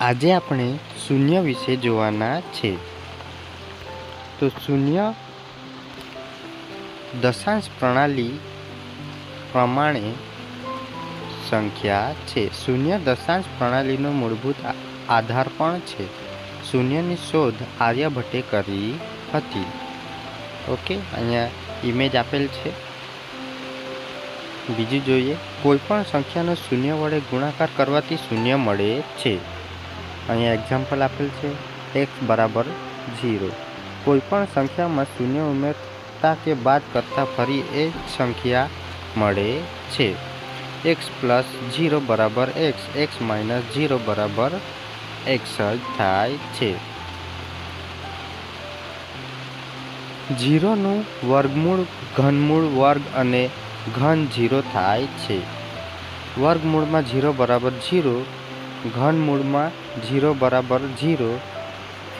આજે આપણે શૂન્ય વિશે જોવાના છે. તો શૂન્ય દશાંશ પ્રણાલી પ્રમાણે સંખ્યા છે. શૂન્ય દશાંશ પ્રણાલીનો મૂળભૂત આધાર પણ છે. શૂન્યની શોધ આર્યભટ્ટે કરી હતી. ઓકે, અહીંયા ઇમેજ આપેલ છે. બીજું જોઈએ કોઈપણ સંખ્યાનો શૂન્ય વડે ગુણાકાર કરવાથી શૂન્ય મળે છે. અહીંયા એક્ઝામ્પલ આપેલ છે એક્સ બરાબર ઝીરો કોઈપણ સંખ્યામાં શૂન્ય ઉમેરતા કે બાદ કરતાં ફરી એ સંખ્યા મળે છે. એક્સ પ્લસ ઝીરો બરાબર એક્સ એક્સ માઇનસ ઝીરો બરાબર એક્સ જ થાય છે. ઝીરોનું વર્ગમૂળ ઘનમૂળ વર્ગ અને ઘન ઝીરો થાય છે. વર્ગમૂળમાં ઝીરો બરાબર ઝીરો ઘનમૂળમાં ઝીરો બરાબર ઝીરો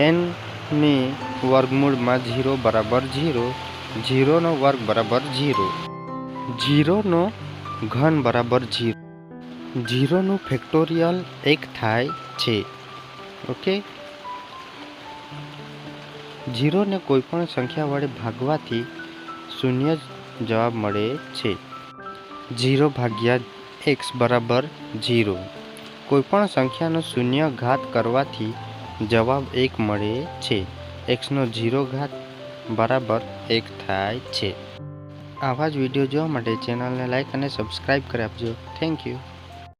એનની વર્ગમૂળમાં ઝીરો બરાબર ઝીરો ઝીરોનો વર્ગ બરાબર ઝીરો ઝીરોનો ઘન બરાબર ઝીરો ઝીરોનું ફેક્ટોરિયલ એક થાય છે. ઓકે? ઝીરોને કોઈપણ સંખ્યા વડે ભાગવાથી શૂન્ય જવાબ મળે છે. ઝીરો ભાગ્યા એક્સ બરાબર ઝીરો કોઈપણ સંખ્યાનો શૂન્ય ઘાત કરવાથી જવાબ એક મળે છે. એક્સનો ઝીરો ઘાત બરાબર એક થાય છે. આવા જ વીડિયો જોવા માટે ચેનલને લાઇક અને સબસ્ક્રાઈબ કરી આપજો. Thank you.